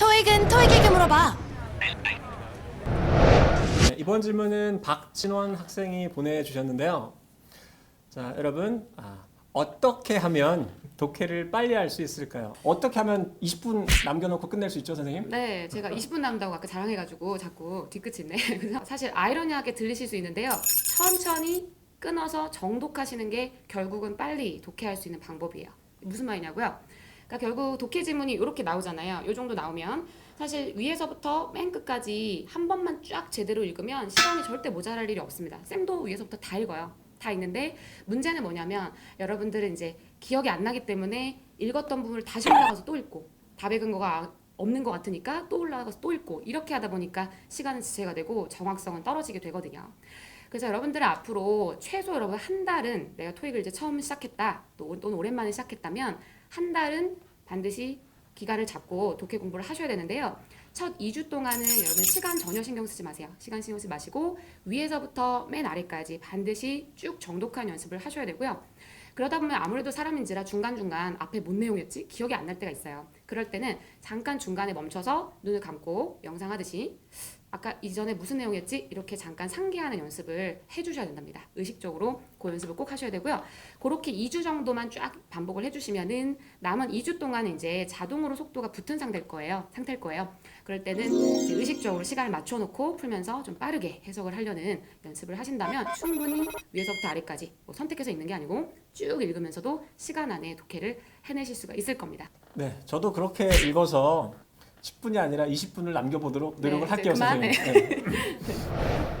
토익은 토익에게 물어봐. 네, 이번 질문은 박진원 학생이 보내주셨는데요. 자, 여러분, 아, 어떻게 하면 독해를 빨리 할 수 있을까요? 어떻게 하면 20분 남겨놓고 끝낼 수 있죠, 선생님? 네, 제가 20분 남다고 아까 자랑해가지고 자꾸 뒤끝이 있네. 그래서 사실 아이러니하게 들리실 수 있는데요. 천천히 끊어서 정독하시는 게 결국은 빨리 독해할 수 있는 방법이에요. 무슨 말이냐고요? 그러니까 결국 독해 지문이 이렇게 나오잖아요. 이 정도 나오면 사실 위에서부터 맨 끝까지 한 번만 쫙 제대로 읽으면 시간이 절대 모자랄 일이 없습니다. 쌤도 위에서부터 다 읽어요. 다 읽는데 문제는 뭐냐면 여러분들은 이제 기억이 안 나기 때문에 읽었던 부분을 다시 올라가서 또 읽고 답의 근거가 없는 것 같으니까 또 올라가서 또 읽고 이렇게 하다 보니까 시간은 지체가 되고 정확성은 떨어지게 되거든요. 그래서 여러분들은 앞으로 최소 여러분 한 달은 내가 토익을 이제 처음 시작했다 또 또는 오랜만에 시작했다면 한 달은 반드시 기간을 잡고 독해 공부를 하셔야 되는데요. 첫 2주 동안은 여러분 시간 전혀 신경 쓰지 마세요. 시간 신경 쓰지 마시고 위에서부터 맨 아래까지 반드시 쭉 정독한 연습을 하셔야 되고요. 그러다 보면 아무래도 사람인지라 중간중간 앞에 뭔 내용이었지? 기억이 안 날 때가 있어요. 그럴 때는 잠깐 중간에 멈춰서 눈을 감고 영상 하듯이 아까 이전에 무슨 내용이었지? 이렇게 잠깐 상기하는 연습을 해주셔야 된답니다. 의식적으로 그 연습을 꼭 하셔야 되고요. 그렇게 2주 정도만 쫙 반복을 해주시면은 남은 2주 동안은 이제 자동으로 속도가 붙은 상태일 거예요. 상태일 거예요. 그럴 때는 의식적으로 시간을 맞춰놓고 풀면서 좀 빠르게 해석을 하려는 연습을 하신다면 충분히 위에서부터 아래까지 뭐 선택해서 읽는 게 아니고 쭉 읽으면서도 시간 안에 독해를 해내실 수가 있을 겁니다. 네, 저도 그렇게 읽어서 10분이 아니라 20분을 남겨보도록 네, 노력을 이제 할게요, 그만, 선생님. 네.